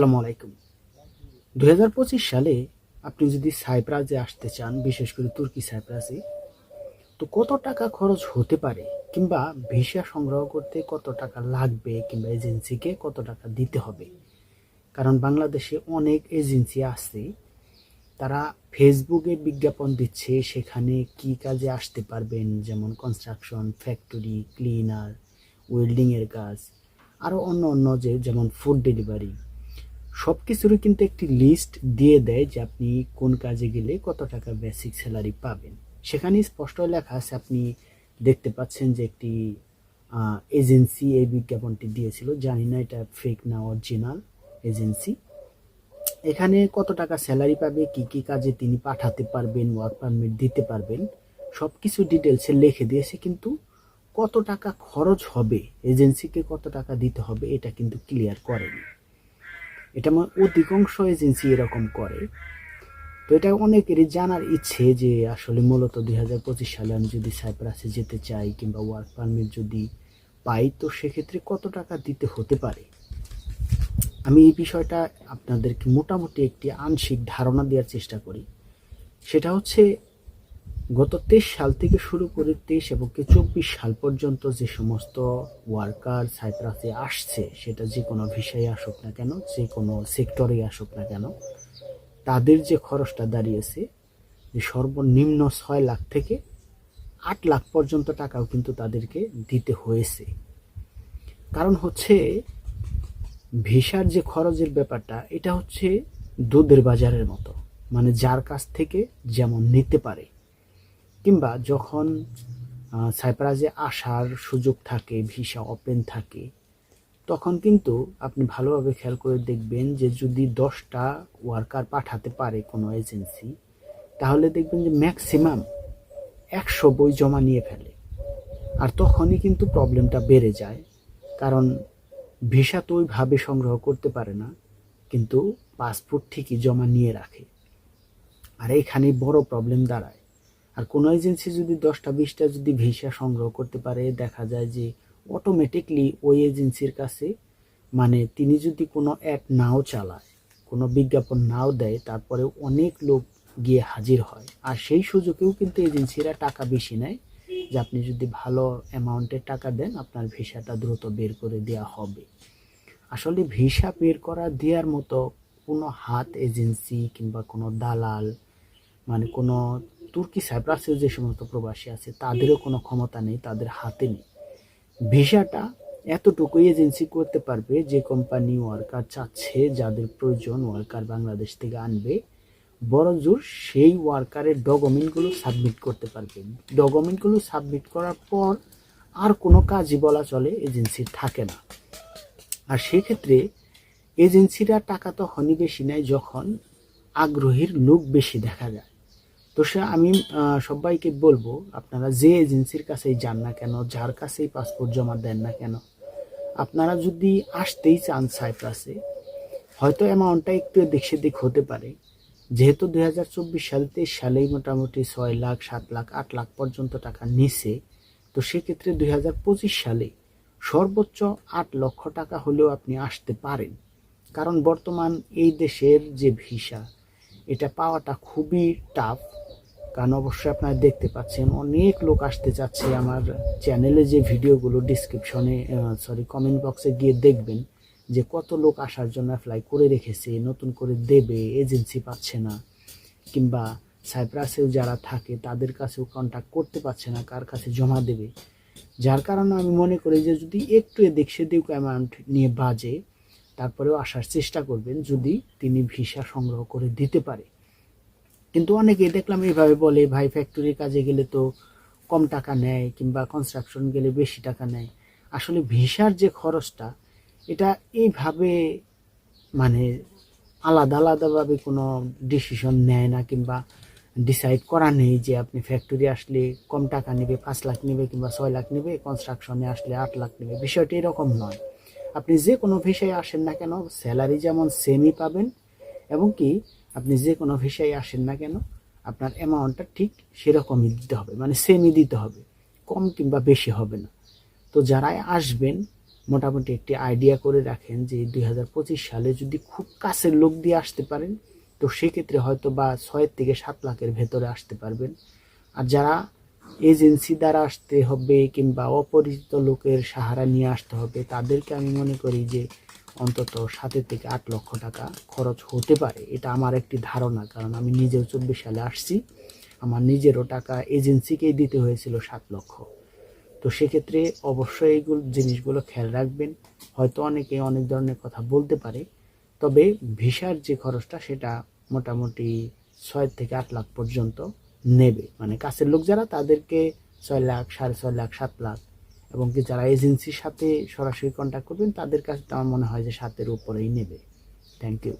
আসসালামু আলাইকুম। দু হাজার পঁচিশ সালে আপনি যদি সাইপ্রাসে আসতে চান, বিশেষ করে তুর্কি সাইপ্রাসে, তো কত টাকা খরচ হতে পারে? কিংবা ভিসা সংগ্রহ করতে কত টাকা লাগবে? কিংবা এজেন্সিকে কত টাকা দিতে হবে? কারণ বাংলাদেশে অনেক এজেন্সি আছে, তারা ফেসবুকে বিজ্ঞাপন দিচ্ছে সেখানে কি কাজে আসতে পারবেন, যেমন কনস্ট্রাকশন ফ্যাক্টরি ক্লিনার ওয়েল্ডিংয়ের কাজ আরও অন্য অন্য যে, যেমন ফুড ডেলিভারি সব কিছুরই কিন্তু একটি লিস্ট দিয়ে দেয় যে আপনি কোন কাজে গেলে কত টাকা বেসিক স্যালারি পাবেন। সেখানে স্পষ্ট লেখা আছে, আপনি দেখতে পাচ্ছেন যে একটি এজেন্সি এই বিজ্ঞাপনটি দিয়েছিল। জানি না এটা ফেক না অরিজিনাল এজেন্সি এখানে কত টাকা স্যালারি পাবে, কি কি কাজে তিনি পাঠাতে পারবেন ওয়ার্ক পারমিট দিতে পারবেন সব কিছু ডিটেলসে লিখে দিয়েছে, কিন্তু কত টাকা খরচ হবে এজেন্সিকে কত টাকা দিতে হবে, এটা কিন্তু ক্লিয়ার করেনি। এটা আমার অধিকাংশ এজেন্সি এরকম করে। তো এটা অনেকেরই জানার ইচ্ছে যে আসলে মূলত দুই হাজার পঁচিশ সালে আমি যদি সাইপ্রাসে যেতে চাই কিংবা ওয়ার্ক পারমিট যদি পাই, তো সেক্ষেত্রে কত টাকা দিতে হতে পারে? আমি এই বিষয়টা আপনাদেরকে মোটামুটি একটি আংশিক ধারণা দেওয়ার চেষ্টা করি। সেটা হচ্ছে গত তেইশ সাল থেকে শুরু করে তেইশ এবং কি চব্বিশ সাল পর্যন্ত যে সমস্ত ওয়ার্কার সাইপ্রাসে আসছে, সেটা যে কোনো ভিসায় আসুক না কেন, যে কোনো সেক্টরে আসুক না কেন, তাদের যে খরচটা দাঁড়িয়েছে, যে সর্বনিম্ন ছয় লাখ থেকে আট লাখ পর্যন্ত টাকাও কিন্তু তাদেরকে দিতে হয়েছে। কারণ হচ্ছে, ভিসার যে খরচের ব্যাপারটা, এটা হচ্ছে দুধের বাজারের মতো মানে যার কাছ থেকে যেমন নিতে পারে কিংবা যখন সাইপ্রাসে আসার সুযোগ থাকে, ভিসা ওপেন থাকে, তখন কিন্তু আপনি ভালোভাবে খেয়াল করে দেখবেন যে যদি দশটা ওয়ার্কার পাঠাতে পারে কোনো এজেন্সি তাহলে দেখবেন যে ম্যাক্সিমাম একশো বই জমা নিয়ে ফেলে। আর তখনই কিন্তু প্রবলেমটা বেড়ে যায়। কারণ ভিসা তো ওইভাবে সংগ্রহ করতে পারে না, কিন্তু পাসপোর্ট ঠিকই জমা নিয়ে রাখে। আর এইখানে বড় প্রবলেম দাঁড়ায়। আর কোনো এজেন্সি যদি দশটা, বিশটা যদি ভিসা সংগ্রহ করতে পারে, দেখা যায় যে অটোমেটিকলি ওই এজেন্সির কাছে মানে তিনি যদি কোনো অ্যাড নাও চালায়, কোনো বিজ্ঞাপন নাও দেয়, তারপরে অনেক লোক গিয়ে হাজির হয়। আর সেই সুযোগেও কিন্তু এজেন্সিরা টাকা বেশি নেয় যে আপনি যদি ভালো অ্যামাউন্টের টাকা দেন, আপনার ভিসাটা দ্রুত বের করে দেওয়া হবে। আসলে ভিসা বের করা দেওয়ার মতো কোনো হাত এজেন্সি কিংবা কোনো দালাল মানে কোনো তুর্কি সাইপ্রাসের যে সমস্ত প্রবাসী আছে, তাদেরও কোনো ক্ষমতা নেই, তাদের হাতে নেই। ভিসাটা এতটুকুই এজেন্সি করতে পারবে যে কোম্পানি ওয়ার্কার চাচ্ছে, যাদের প্রয়োজন ওয়ার্কার বাংলাদেশ থেকে আনবে বড় জোর সেই ওয়ার্কারের ডকুমেন্টগুলো সাবমিট করতে পারবে। ডকুমেন্টগুলো সাবমিট করার পর আর কোনো কাজই বলা চলে এজেন্সির থাকে না। আর সেক্ষেত্রে এজেন্সিরা টাকা তখনই বেশি নেয় যখন আগ্রহীর লোক বেশি দেখা যায়। তো সে আমি সবাইকে বলব, আপনারা যে এজেন্সির কাছেই যান না কেন, যার কাছেই পাসপোর্ট জমা দেন না কেন, আপনারা যদি আসতেই চান সাইপ্রাসে হয়তো অ্যামাউন্টটা একটু এদিক সেদিক হতে পারে। যেহেতু দুই হাজার চব্বিশ সাল, তেইশ সালেই মোটামুটি ছয় লাখ, সাত লাখ, আট লাখ পর্যন্ত টাকা নিছে, তো সেক্ষেত্রে দুই হাজার পঁচিশ সালে সর্বোচ্চ আট লক্ষ টাকা হলেও আপনি আসতে পারেন। কারণ বর্তমান এই দেশের যে ভিসা, এটা পাওয়াটা খুবই টাফ কারণ অবশ্যই আপনারা দেখতে পাচ্ছেন, অনেক লোক আসতে চাচ্ছে আমার চ্যানেলে যে ভিডিওগুলো ডিসক্রিপশনে সরি কমেন্ট বক্সে গিয়ে দেখবেন যে কত লোক আসার জন্য অ্যাপ্লাই করে রেখেছে, নতুন করে দেবে এজেন্সি পাচ্ছে না, কিংবা সাইপ্রাসেও যারা থাকে তাদের কাছেও কন্ট্যাক্ট করতে পারছে না, কার কাছে জমা দেবে। যার কারণে আমি মনে করি যে যদি একটু এদিক সেদিক অ্যামাউন্ট নিয়ে বাজে, তারপরেও আসার চেষ্টা করবেন যদি তিনি ভিসা সংগ্রহ করে দিতে পারে। কিন্তু অনেকে দেখলাম এইভাবে বলে, ভাই ফ্যাক্টরির কাজে গেলে তো কম টাকা নেয় কিংবা কনস্ট্রাকশন গেলে বেশি টাকা নেয়। আসলে ভিসার যে খরচটা, এটা এইভাবে মানে আলাদা আলাদাভাবে কোনো ডিসিশন নেয় না কিংবা ডিসাইড করা নেই যে আপনি ফ্যাক্টরি আসলে কম টাকা নেবে, পাঁচ লাখ নেবে কিংবা ছয় লাখ নেবে কনস্ট্রাকশনে আসলে আট লাখ নেবে। বিষয়টি এরকম নয়। আপনি যে কোনো ভিসায় আসেন না কেন স্যালারি যেমন সেমই পাবেন এবং কি আপনি যে কোনো ভিসায় আসেন না কেন, আপনার অ্যামাউন্টটা ঠিক সেরকমই দিতে হবে মানে সেমই দিতে হবে, কম কিংবা বেশি হবে না। তো যারাই আসবেন, মোটামুটি একটি আইডিয়া করে রাখেন যে দুই হাজার পঁচিশ সালে যদি খুব কাছের লোক দিয়ে আসতে পারেন, তো সেক্ষেত্রে হয়তো বা ছয় থেকে সাত লাখের ভেতরে আসতে পারবেন। আর যারা এজেন্সি দ্বারা আসতে হবে কিংবা অপরিচিত লোকের সাহারা নিয়ে আসতে হবে, তাদেরকে আমি মনে করি যে অন্তত সাতের থেকে আট লক্ষ টাকা খরচ হতে পারে, এটা আমার একটি ধারণা। কারণ আমি নিজেও চব্বিশ সালে আসছি, আমার নিজেরও টাকা এজেন্সিকেই দিতে হয়েছিল সাত লক্ষ। তো সেক্ষেত্রে অবশ্যই এইগুলো জিনিসগুলো খেয়াল রাখবেন। হয়তো অনেকে অনেক ধরনের কথা বলতে পারে, তবে ভিসার যে খরচটা সেটা মোটামুটি ছয় থেকে আট লাখ পর্যন্ত নেবে। মানে কাছের লোক যারা, তাদেরকে ছয় লাখ, সাড়ে ছয় লাখ, সাত লাখ এবং কি যারা এজেন্সির সাথে সরাসরি কন্ট্যাক্ট করবেন, তাদের কাছে আমার মনে হয় যে সাতের উপরেই নেবে। Thank you